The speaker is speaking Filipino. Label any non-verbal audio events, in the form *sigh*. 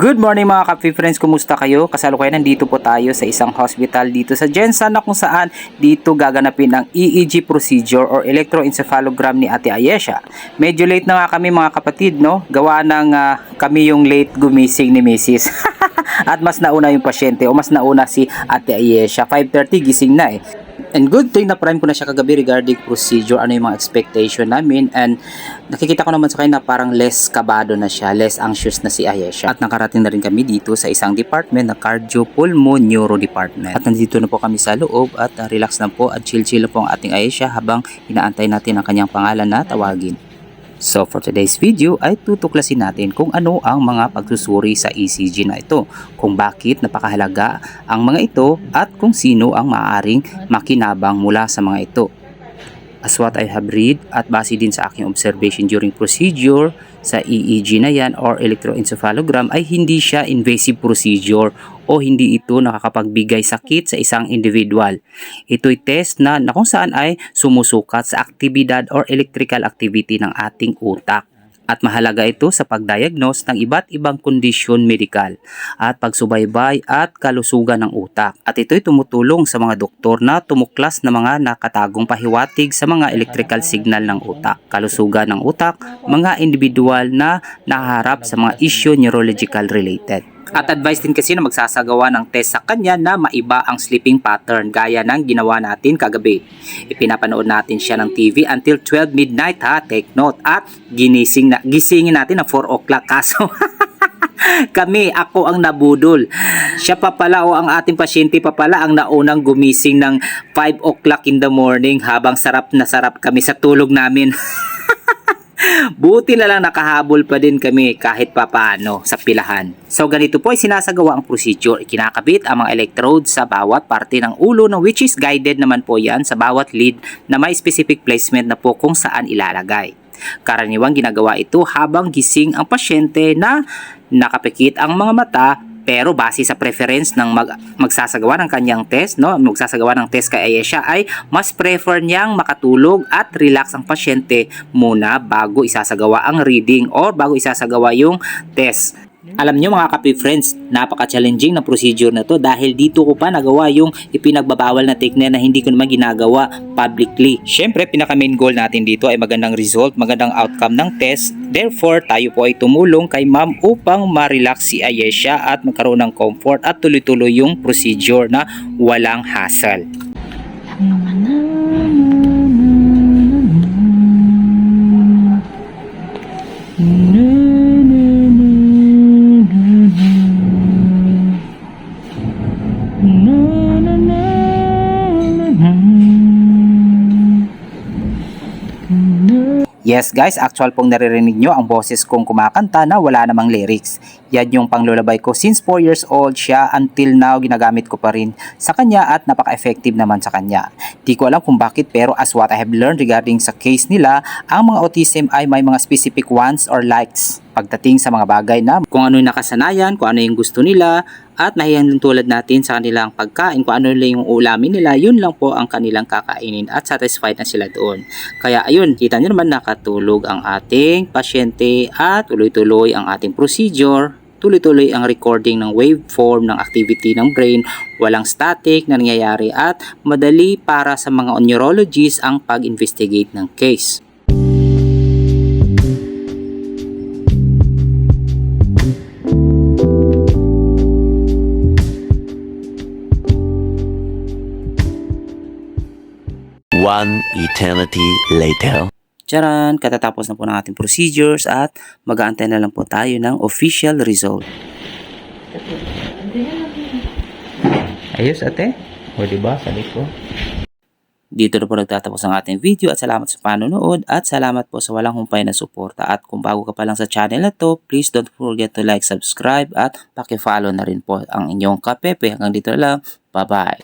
Good morning mga Kapi Friends, kumusta kayo? Kasalukuyan nandito po tayo sa isang hospital dito sa Jensen na kung saan dito gaganapin ang EEG procedure or electroencephalogram ni Ate Ayesha. Medyo late na nga kami mga kapatid, no? Gawa ng ah, kami yung late gumising ni Mrs. *laughs* At mas nauna yung pasyente o mas nauna si Ate Ayesha. 5.30 gising na eh. And good thing na prime ko na siya kagabi regarding procedure, ano yung mga expectation namin and nakikita ko naman sa kanya na parang less kabado na siya, less anxious na si Ayesha. At nakarating na rin kami dito sa isang department na cardio pulmo neuro department. At nandito na po kami sa loob at uh, relax na po at chill-chill po ang ating Ayesha habang inaantay natin ang kanyang pangalan na tawagin. So for today's video ay tutuklasin natin kung ano ang mga pagsusuri sa ECG na ito, kung bakit napakahalaga ang mga ito at kung sino ang maaaring makinabang mula sa mga ito. As what I have read at base din sa aking observation during procedure sa EEG na yan or electroencephalogram ay hindi siya invasive procedure o hindi ito nakakapagbigay sakit sa isang individual. Ito'y test na, na kung saan ay sumusukat sa aktibidad or electrical activity ng ating utak. At mahalaga ito sa pagdiagnose ng iba't ibang kondisyon medikal at pagsubaybay at kalusugan ng utak. At ito'y tumutulong sa mga doktor na tumuklas ng mga nakatagong pahiwatig sa mga electrical signal ng utak, kalusugan ng utak, mga individual na naharap sa mga issue neurological related. At advice din kasi na magsasagawa ng test sa kanya na maiba ang sleeping pattern gaya ng ginawa natin kagabi. Ipinapanood natin siya ng TV until 12 midnight ha, take note. At ginising na, gisingin natin na 4 o'clock kaso *laughs* kami, ako ang nabudol. Siya pa pala o ang ating pasyente pa pala ang naunang gumising ng 5 o'clock in the morning habang sarap na sarap kami sa tulog namin. *laughs* Buti na lang nakahabol pa din kami kahit papaano sa pilahan. So ganito po ay sinasagawa ang procedure. Kinakabit ang mga electrodes sa bawat parte ng ulo na which is guided naman po yan sa bawat lead na may specific placement na po kung saan ilalagay. Karaniwang ginagawa ito habang gising ang pasyente na nakapikit ang mga mata pero base sa preference ng mag, magsasagawa ng kanyang test, no, magsasagawa ng test kay Ayesha ay mas prefer niyang makatulog at relax ang pasyente muna bago isasagawa ang reading or bago isasagawa yung test. Alam nyo mga kapi friends, napaka-challenging na procedure na to dahil dito ko pa nagawa yung ipinagbabawal na technique na hindi ko naman ginagawa publicly. Siyempre, pinaka main goal natin dito ay magandang result, magandang outcome ng test. Therefore, tayo po ay tumulong kay ma'am upang ma-relax si Ayesha at magkaroon ng comfort at tuloy-tuloy yung procedure na walang hassle. Yes guys, actual pong naririnig nyo ang boses kong kumakanta na wala namang lyrics. Yan yung panglulabay ko since 4 years old siya until now ginagamit ko pa rin sa kanya at napaka-effective naman sa kanya. Di ko alam kung bakit pero as what I have learned regarding sa case nila, ang mga autism ay may mga specific wants or likes pagdating sa mga bagay na kung ano yung nakasanayan, kung ano yung gusto nila, at tulad natin sa kanilang pagkain, kung ano lang yung ulamin nila, yun lang po ang kanilang kakainin at satisfied na sila doon. Kaya ayun, kita nyo naman nakatulog ang ating pasyente at tuloy-tuloy ang ating procedure tuloy-tuloy ang recording ng waveform ng activity ng brain, walang static na nangyayari at madali para sa mga neurologists ang pag-investigate ng case. One eternity later. Charan, katatapos na po ng ating procedures at mag-aantay na lang po tayo ng official result. Ayos ate. O diba, sabi ko. Dito na po nagtatapos ang ating video at salamat sa panonood at salamat po sa walang humpay na suporta at kung bago ka pa lang sa channel na to, please don't forget to like, subscribe at pakifollow na rin po ang inyong kapepe. Hanggang dito na lang. Bye-bye.